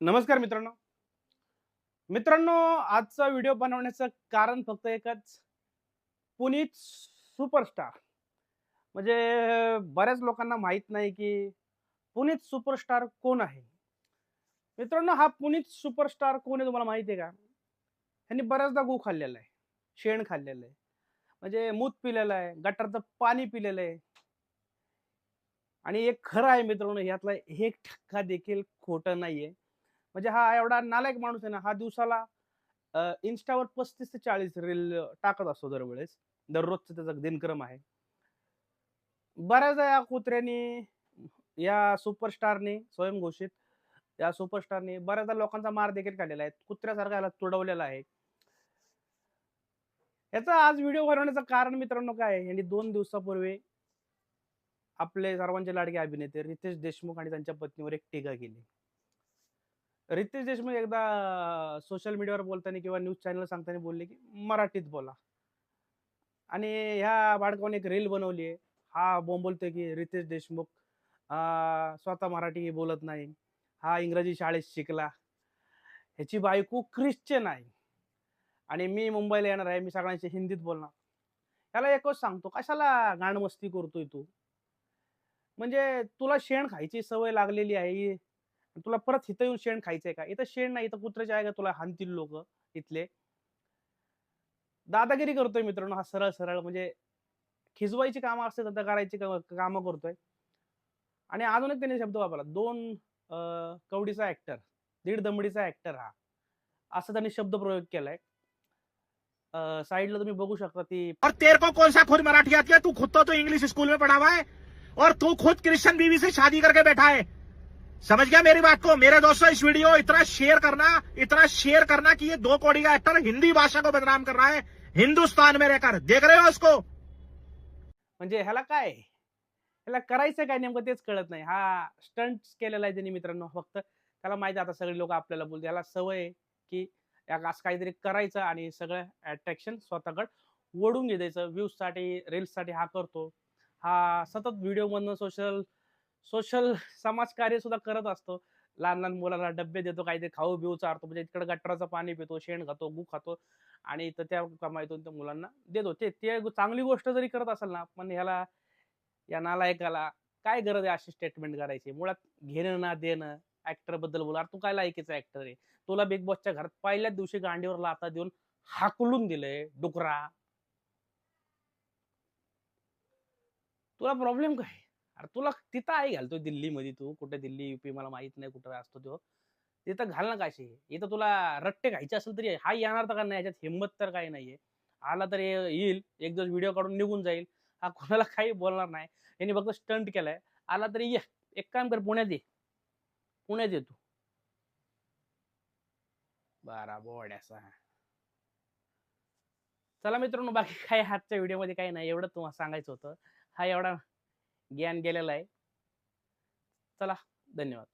नमस्कार मित्रांनो. मित्रांनो आजचा व्हिडिओ बनवण्याचं कारण फक्त एकच पुनीत सुपरस्टार. म्हणजे बऱ्याच लोकांना माहीत नाही की पुनीत सुपरस्टार कोण आहे? मित्रांनो हा पुनीत सुपरस्टार कोण आहे तुम्हाला माहिती आहे का? ह्यांनी बऱ्याचदा गू खाल्लेला आहे शेण खाल्लेलं आहे. म्हणजे मूत पिलेलं आहे गटारचं पाणी पिलेलं आहे. आणि एक खरं आहे मित्रांनो यातला एक टक्का देखील खोटं नाहीये. म्हणजे हा एवढा नालायक माणूस आहे ना हा दिवसाला इन्स्टावर पस्तीस ते चाळीस रील टाकत असतो दरवेळेस. दररोजचा त्याचा दिनक्रम आहे. बऱ्याचदा या कुत्र्यानी या सुपरस्टारने स्वयंघोषित या सुपरस्टारने बऱ्याचदा लोकांचा मार देखील काढलेला आहे. कुत्र्यासारखा याला तुडवलेला आहे. याचा आज व्हिडिओ बनवण्याचं कारण मित्रांनो काय आहे? यांनी दोन दिवसापूर्वी आपले सर्वांचे लाडके अभिनेते रितेश देशमुख आणि त्यांच्या पत्नीवर एक टीका केली. रितेश देशमुख एकदा सोशल मीडियावर बोलताना किंवा न्यूज चॅनल सांगताना बोलले की मराठीत बोला. आणि ह्या बाळकाने एक रील बनवली आहे. हा बोंबलतोय की रितेश देशमुख स्वतः मराठी बोलत नाही. हा इंग्रजी शाळेत शिकला. ह्याची बायको ख्रिश्चन आहे. आणि मी मुंबईला येणार आहे. मी सगळ्यांशी हिंदीत बोलणार. त्याला एकच सांगतो कशाला गाणमस्ती करतोय तू? म्हणजे तुला शेण खायची सवय लागलेली आहे. तुला परत इथं येऊन शेण खायचंय का? इथं शेण नाही इथं कुत्र्याचे आहे का तुला हानतील लोक इथले. दादागिरी करतोय मित्रांनो हा सरळ सरळ म्हणजे खिजवायची कामं असते तर करायची कामं करतोय. आणि अजून एक त्याने शब्द वापरला दोन अं, कवडीचा ऍक्टर दीड दमडीचा ऍक्टर हा. असा त्यांनी शब्द प्रयोग केलाय. साईडला तुम्ही बघू शकता ती और तेरे को कौन सा खुद मराठी आती है तू खुद तो, तो इंग्लिश स्कूल में पढ़ा हुआ है और तू खुद क्रिश्चियन बीवी से शादी करके बैठा है। समझ गया मेरी बात को? मेरे दोस्तों इस वीडियो इतना शेयर करना इतना शेयर करना कि ये दो कौड़ी का एक्टर हिंदी भाषा को बदनाम कर रहा है हिंदुस्तान में रहकर। देख रहे हो उसको? म्हणजे ह्याला काय? ह्याला करायचं काय नेमकं तेच कळत नाही. हा स्टंट केलेला आहे त्यांनी मित्रांनो फक्त त्याला माहिती आहे आता सगळे लोक आपल्याला बोलते याला सवय की असं काहीतरी करायचं आणि सगळं अट्रॅक्शन स्वतःकडे ओढून घे द्यायचं. साठी रील्ससाठी हा करतो. हा सतत व्हिडिओमधनं सोशल सोशल समाजकार्य सुद्धा करत असतो. लहान लहान मुलांना डब्बे देतो काहीतरी खाऊ बिऊ चारतो म्हणजे इकडे गटराचं पाणी पितो शेण खातो गु खातो आणि इथं त्या कमाईतून त्या मुलांना देतो. ते ते चांगली गोष्ट जरी करत असेल ना पण ह्याला या नालायकाला काय गरज आहे अशी स्टेटमेंट करायची? मुळात घेणं ना देणं ऍक्टरबद्दल बोला तू काय लायकीचा ऍक्टर आहे? तुला बिग बॉसच्या घरात पहिल्याच दिवशी गांडीवर लाता देऊन हाकलून दिलंय डुकरा. तुला प्रॉब्लेम काय? अरे तुला तिथं आहे घालतोय दिल्लीमध्ये तू. कुठे दिल्ली युपी मला माहीत नाही कुठं असतो तो. तिथं घाल ना काशी. इथं तुला रट्टे घ्यायचे असेल तरी हा येणार तर का नाही? याच्यात हिंमत तर काही नाहीये. आला तर येईल. एक दिवस व्हिडिओ काढून निघून जाईल. हा कोणाला काही बोलणार नाही. यांनी फक्त स्टंट केलाय. आला तरी ये. एक काम कर पुण्यात ये. पुण्यात ये तू. बारा बोड्याचा. चला मित्रांनो बाकी काय आजच्या व्हिडिओमध्ये काही नाही. एवढं तुम्हाला सांगायचं होतं. हा एवढा ज्ञान गेलेलं आहे. चला धन्यवाद.